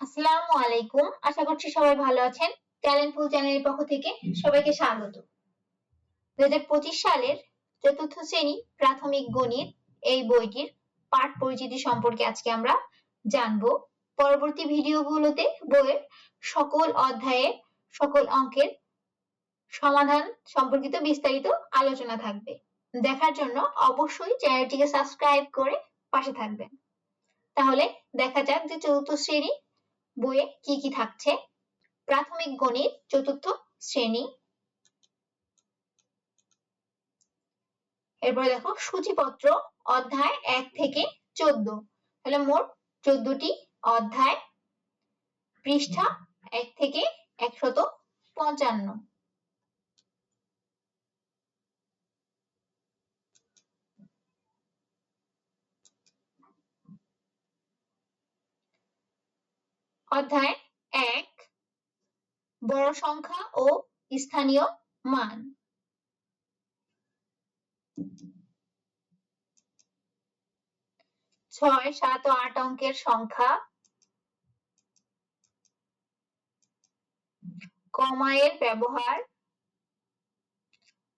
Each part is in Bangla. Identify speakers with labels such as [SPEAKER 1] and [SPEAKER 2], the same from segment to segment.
[SPEAKER 1] আসসালামু আলাইকুম। আশা করছি সবাই ভালো আছেন। ট্যালেন্ট পুল চ্যানেলের পক্ষ থেকে সবাইকে স্বাগত। সালের চতুর্থ শ্রেণি প্রাথমিক গণিত এই বইটির পাঠ পরিচিতি সম্পর্কে আজকে আমরা জানব। পরবর্তী ভিডিওগুলোতে বইয়ের সকল অধ্যায়ের সকল অঙ্কের সমাধান সম্পর্কিত বিস্তারিত আলোচনা থাকবে। দেখার জন্য অবশ্যই চ্যানেলটিকে সাবস্ক্রাইব করে পাশে থাকবেন। তাহলে দেখা যাক যে চতুর্থ শ্রেণি বইয়ে কি কি থাকছে? প্রাথমিক, গণিত, চতুর্থ শ্রেণি। এরপরে দেখো, সূচিপত্র অধ্যায় এক থেকে চোদ্দ। তাহলে মোট চোদ্দটি অধ্যায়, পৃষ্ঠা এক থেকে একশত পঞ্চান্ন। অধ্যায় এক, বড় সংখ্যা ও স্থানীয় মান। ছয়, সাত ও আট অঙ্কের সংখ্যা কমায়ের ব্যবহার,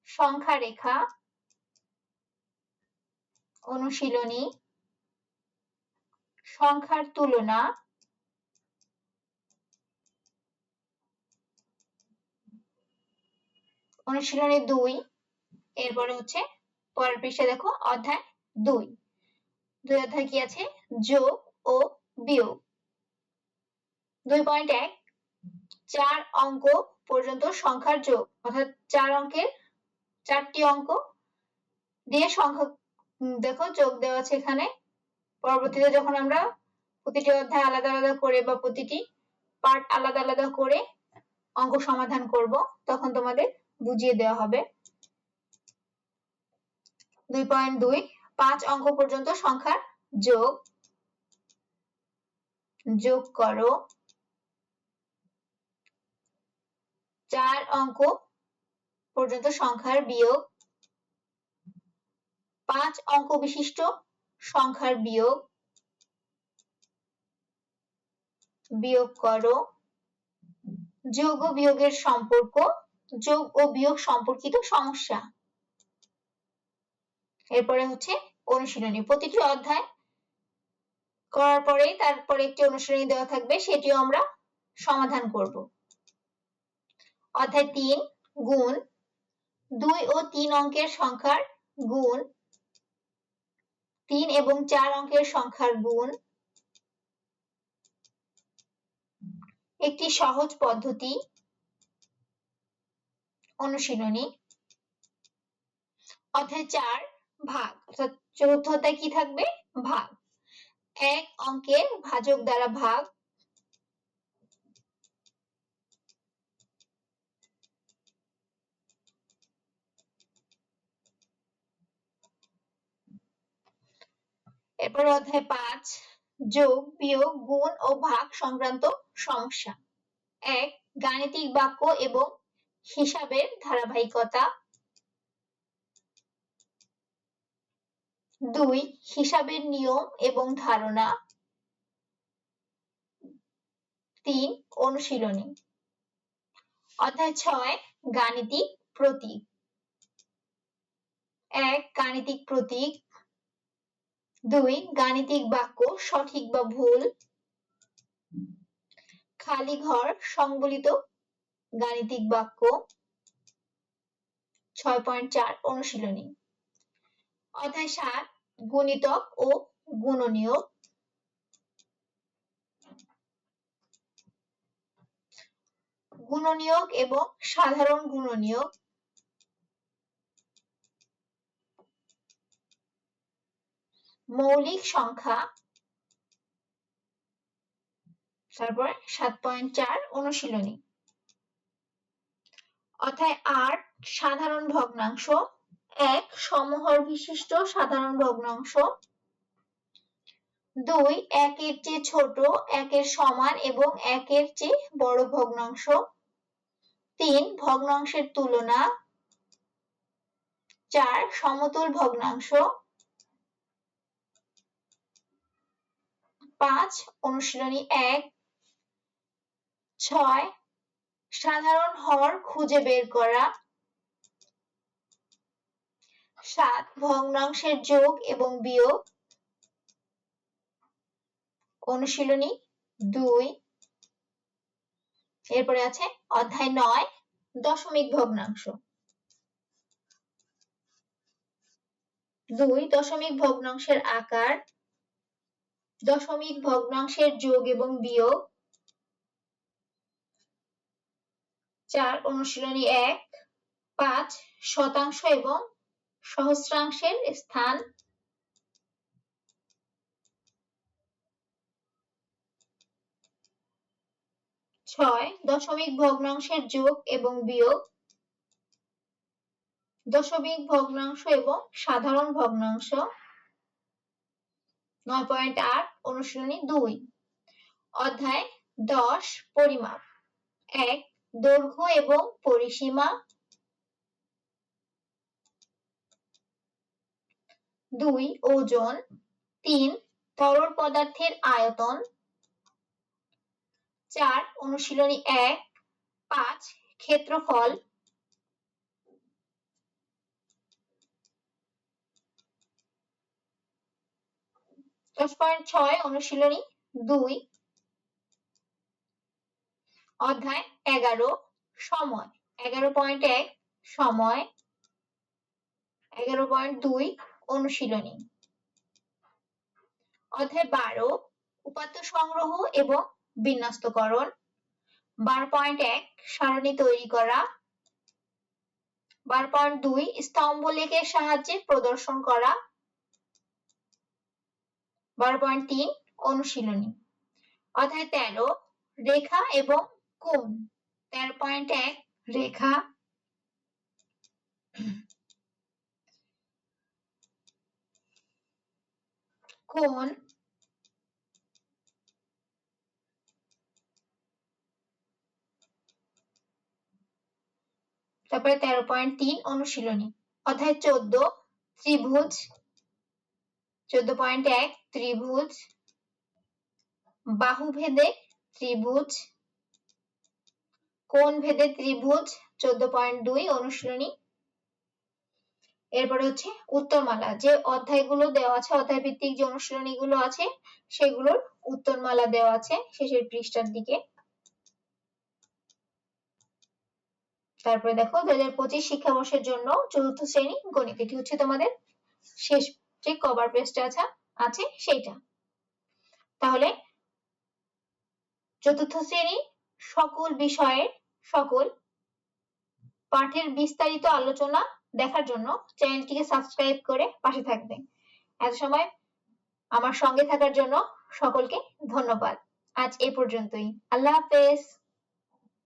[SPEAKER 1] সংখ্যা রেখা, অনুশীলনী, সংখ্যার তুলনা অনুশীলনী দুই, এরপরে হচ্ছে পরের পৃষ্ঠা দেখো অধ্যায় দুই। দুই অধ্যায় কি আছে? যোগ ও বিয়োগ। দুই পয়েন্ট এক, চার অঙ্ক পর্যন্ত সংখ্যার যোগ, অর্থাৎ চার অঙ্কের চারটি অঙ্ক দিয়ে সংখ্যা দেখো যোগ দেওয়া আছে এখানে। পরবর্তীতে যখন আমরা প্রতিটি অধ্যায় আলাদা আলাদা করে বা প্রতিটি পার্ট আলাদা আলাদা করে অঙ্ক সমাধান করব, তখন তোমাদের বুঝিয়ে দেওয়া হবে। দুই পয়েন্ট দুই, পাঁচ অঙ্ক পর্যন্ত সংখ্যার যোগ যোগ করো। চার অঙ্ক পর্যন্ত সংখ্যার বিয়োগ, পাঁচ অঙ্ক বিশিষ্ট সংখ্যার বিয়োগ বিয়োগ করো। যোগ বিয়োগের সম্পর্ক যোগ ও বিয়োগ সম্পর্কিত সমস্যা। এরপরে হচ্ছে অনুশীলনী। প্রতিটি অধ্যায় করার পরেই তারপরে একটি অনুশীলনী দেওয়া থাকবে, সেটিও আমরা সমাধান করব। অধ্যায় তিন, গুণ। দুই ও তিন অঙ্কের সংখ্যার গুণ। তিন এবং চার অঙ্কের সংখ্যার গুণ। একটি সহজ পদ্ধতি। অনুশীলনী। অধ্যায় চার, ভাগ। অর্থাৎ চতুর্থ অধ্যায় কি থাকবে? ভাগ। এক অঙ্কের ভাজক দ্বারা ভাগ। এরপর অধ্যায় পাঁচ, যোগ, বিয়োগ, গুণ ও ভাগ সংক্রান্ত সমস্যা। এক, গাণিতিক বাক্য এবং হিসাবের ধারাবাহিকতা। দুই, হিসাবের নিয়ম এবং ধারণা। তিন, অনুশীলনী। অধ্যায় ছয়, গাণিতিক প্রতীক। এক, গাণিতিক প্রতীক। দুই, গাণিতিক বাক্য সঠিক বা ভুল। খালি ঘর সংবলিত গাণিতিক বাক্য ছয় পয়েন্ট চার অনুশীলনী। অধ্যায় সাত, গুণিতক ও গুণনীয় গুণনীয়ক এবং সাধারণ গুণনীয়ক। মৌলিক সংখ্যা। তারপরে সাত পয়েন্ট চার অনুশীলনী। অর্থাৎ আট, সাধারণ ভগ্নাংশ। এক, সমহর বিশিষ্ট সাধারণ ভগ্নাংশ। দুই, একের চেয়ে ছোট, একের সমান এবং একের চেয়ে বড় ভগ্নাংশ। তিন, ভগ্নাংশের তুলনা। চার, সমতুল ভগ্নাংশ। পাঁচ, অনুশীলনী এক। ছয় সাধারণ হর খুঁজে বের করা। সাত, ভগ্নাংশের যোগ এবং বিয়োগ। অনুশীলনী। দুই, এরপরে আছে অধ্যায় নয়, দশমিক ভগ্নাংশ। দুই, দশমিক ভগ্নাংশের আকার। দশমিক ভগ্নাংশের যোগ এবং বিয়োগ। চার অনুশীলনী এক, পাঁচ শতাংশ এবং সহস্রাংশের স্থান। ছয় দশমিক ভগ্নাংশের যোগ এবং বিয়োগ। দশমিক ভগ্নাংশ এবং সাধারণ ভগ্নাংশ। নয় পয়েন্ট আট অনুশীলনী দুই। অধ্যায় দশ পরিমাপ। এক দৈর্ঘ্য এবং পরিসীমা। দুই, ওজন। তিন, তরল পদার্থের আয়তন। চার, অনুশীলনী এক। পাঁচ, ক্ষেত্রফল। দশ পয়েন্ট ছয়, অনুশীলনী দুই। অধ্যায় এগারো, সময়। এগারো পয়েন্ট এক, সময়। এগারো পয়েন্ট দুই, অনুশীলনী। অধ্যায় বারো, উপাত্ত সংগ্রহ এবং বিন্যস্তকরণ। বারো পয়েন্ট এক, সারণী তৈরি করা। বারো পয়েন্ট দুই, স্তম্ভ লেখের সাহায্যে প্রদর্শন করা। বারো পয়েন্ট তিন, অনুশীলনী। অধ্যায় তেরো, রেখা এবং কোণ? তেরো পয়েন্ট এক, রেখা। কোণ? তারপরে তেরো পয়েন্ট তিন, অনুশীলনী। অধ্যায় চোদ্দ, ত্রিভুজ। চোদ্দ পয়েন্ট এক, ত্রিভুজ। বাহু ভেদে ত্রিভুজ। কোন ভেদে ত্রিভুজ? চোদ্দ পয়েন্ট দুই অনুশীলনী। এরপরে হচ্ছে উত্তরমালা। যে অধ্যায়গুলো দেওয়া আছে অধ্যায় ভিত্তিক যে অনুশীলনীগুলো আছে, সেগুলোর উত্তরমালা দেওয়া আছে শেষের পৃষ্ঠার দিকে। তারপরে দেখো দু হাজার পঁচিশ শিক্ষাবর্ষের জন্য চতুর্থ শ্রেণি গণিত। এটি হচ্ছে তোমাদের শেষ যে কভার পেজটা আছে আছে সেইটা। তাহলে চতুর্থ শ্রেণি সকল বিষয়ের, সকল পাঠের বিস্তারিত আলোচনা দেখার জন্য চ্যানেলটিকে সাবস্ক্রাইব করে পাশে থাকবেন। এত সময় আমার সঙ্গে থাকার জন্য সকলকে ধন্যবাদ। আজ এ পর্যন্তই। আল্লাহ হাফেজ।